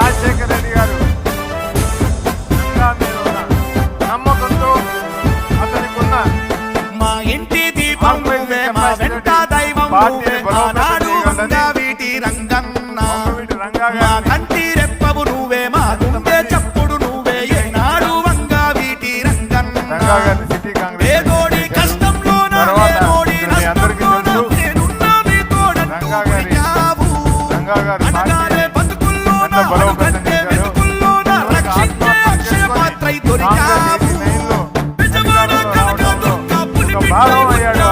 రాజశేఖర రెడ్డి గారు నమ్మకంతో అతనికి ఉన్న మా ఇంటి దీపం మా వెంట దైవం ఆనాడు వీటి రంగన్న. మా కంటి రెప్పవు నువ్వే మా గుండె చప్పుడు నువ్వే ఏనాడు వంగా వీటి రంగన్న. రంగా గారిని సిటీ కాంగ్రెస్. పేదోడి కష్టంలో తర్వాత పేదోడి మీ అందరికీ నష్టంలోన తెలుసు. నేనున్నా మీ తోడంటూ రంగా గారి- ఎంత బలోపేతం చేశారు. భాగం అయ్యాడు